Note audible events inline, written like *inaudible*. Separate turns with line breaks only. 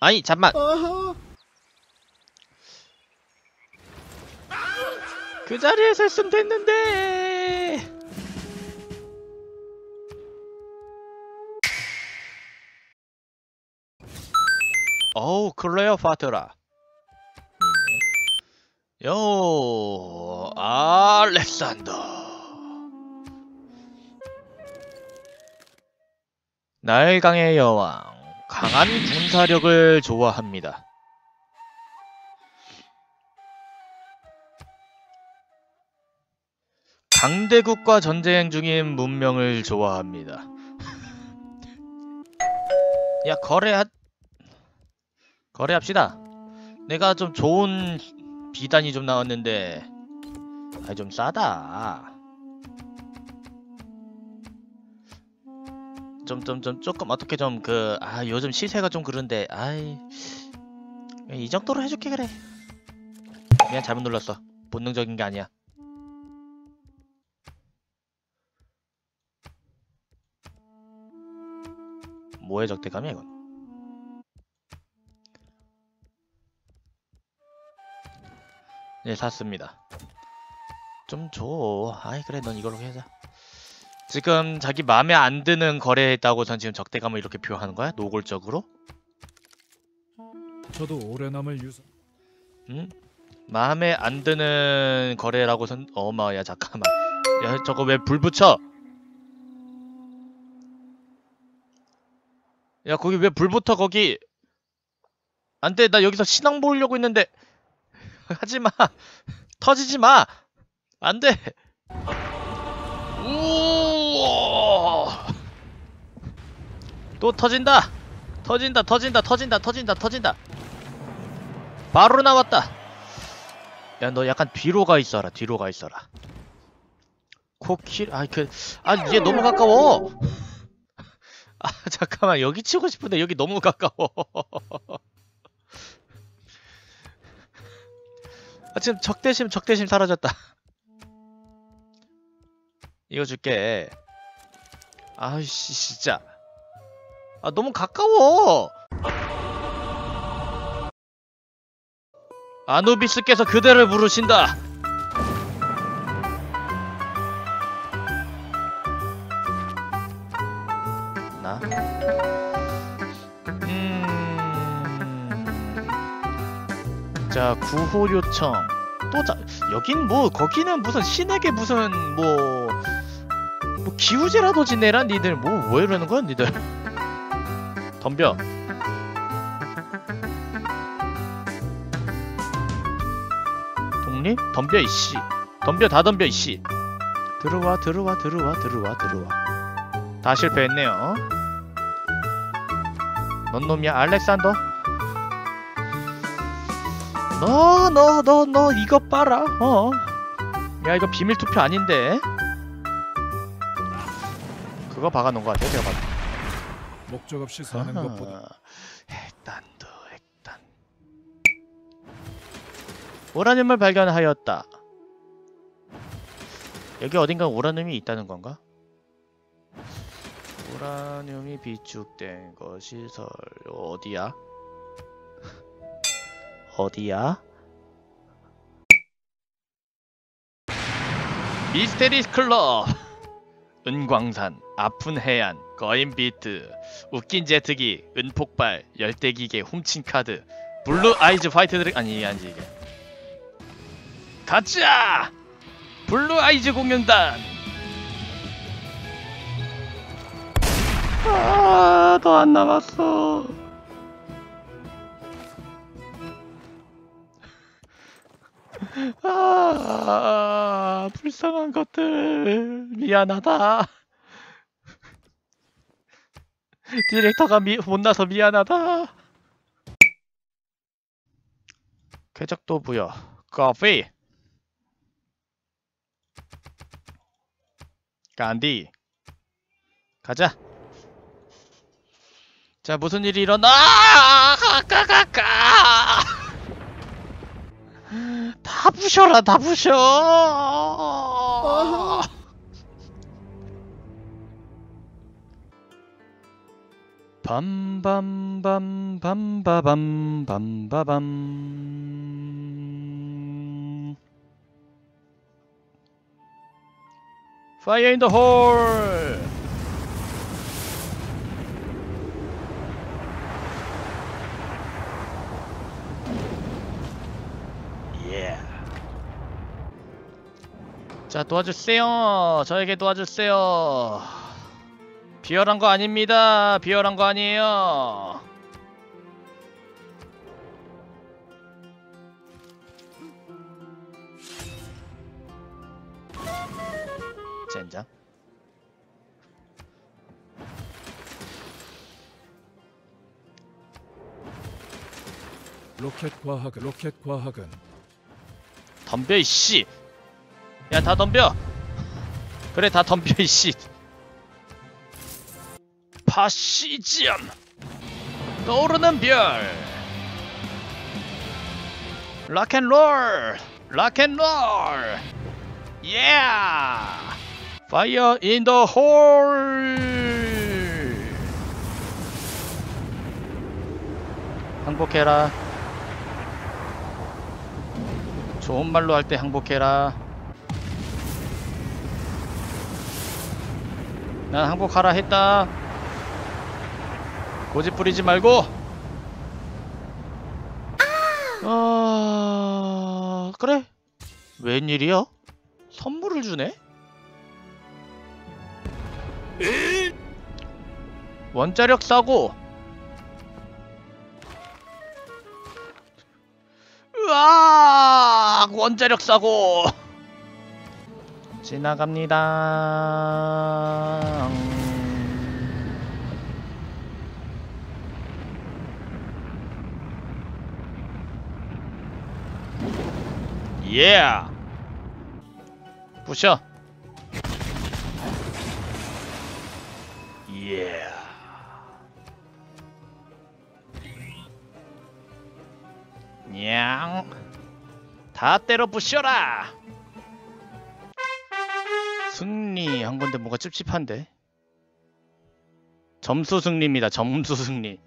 아니 잠만. 그 자리에서 했으면 됐는데 어우 클레어 파트라. 요 알렉산더 날강의 여왕 강한 군사력을 좋아합니다. 강대국과 전쟁 중인 문명을 좋아합니다. 야 거래하 거래합시다. 내가 좀 좋은 비단이 좀 나왔는데 아이 좀 싸다. 좀 좀 좀 조금 어떻게 좀 그 아 요즘 시세가 좀 그런데 아이 이 정도로 해줄게 그래. 그냥 잘못 눌렀어. 본능적인 게 아니야. 뭐의 적대감이야 이건? 네 샀습니다. 좀 줘. 아이 그래 넌 이걸로 해자. 지금 자기 마음에 안 드는 거래했다고 전 지금 적대감을 이렇게 표현하는 거야? 노골적으로?
저도 오래 남을 유서.
응? 마음에 안 드는 거래라고 선 어마야 잠깐만. 야 저거 왜 불 붙여? 야 거기 왜 불 붙어 거기? 안돼 나 여기서 신앙 보려고 했는데 *laughs* 하지마 *laughs* 터지지 마 안돼 우 또 터진다. 터진다 터진다 터진다 터진다 터진다. 바로 나왔다. 야 너 약간 뒤로 가 있어라 뒤로 가 있어라. 코킬 아이 그아얘 너무 가까워. *laughs* 아 잠깐만 여기 치고 싶은데 여기 너무 가까워. *laughs* 아 지금 적대심 적대심 사라졌다. *laughs* 이거 줄게. 아이씨 진짜 아 너무 가까워. 아누비스께서 그대를 부르신다. 나? 음... 자 구호 요청. 또 자, 여긴 뭐 거기는 무슨 신에게 무슨 뭐, 뭐 기우제라도 지내라 니들 뭐 왜 이러는 거야 니들 덤벼. 독립? 덤벼 이씨. 덤벼 다 덤벼 이씨. 들어와 들어와 들어와 들어와 들어와. 다 실패했네요. 넌 놈이야 알렉산더? 너 너 너너 이것 봐라 어 야 이거 비밀 투표 아닌데. 그거 박아놓은 거 같아 제가 봐도
목적 없이 사는 것보다
아하, 핵단도 핵단 오라늄을 발견하였다 여기 어딘가 오라늄이 있다는 건가? 오라늄이 비축된 것이 설 어디야? *laughs* 어디야? 미스테리 클럽 은광산 아픈 해안 거인 비트 웃긴 제트기 은폭발 열대기계 훔친 카드 블루 아이즈 화이트 드랙 아니 아니지 이게. 가자 블루 아이즈 공연단! 아 더 안 남았어 아 불쌍한 것들. 미안하다. 디렉터가 미, 못나서 미안하다. 쾌적도 부여. 커피. 간디. 가자. 자 무슨 일이 일어나? 가가가가. 다 부셔라 다 부셔 밤밤밤 밤바밤 밤바밤 Fire in the hole! Yeah. 자 도와주세요. 저에게 도와주세요. 비열한 거 아닙니다. 비열한 거 아니에요. 젠장.
로켓 과학은 로켓 과학은
덤벼 이씨. 야 다 덤벼. 그래 다 덤벼 이씨. 파시지엄. 떠오르는 별. 락앤롤. 락앤롤. 예. 파이어 인 더 홀. 항복해라. 좋은 말로 할 때 항복해라. 난 항복하라 했다. 고집 부리지 말고. 아, 그래. 웬일이야? 선물을 주네? 원자력 사고. 으악! 원자력 사고. 지나갑니다. 예. 부셔. 예. 냥. 다 때려 부셔라. 승리 한 건데 뭐가 찝찝한데? 점수 승리입니다. 점수 승리.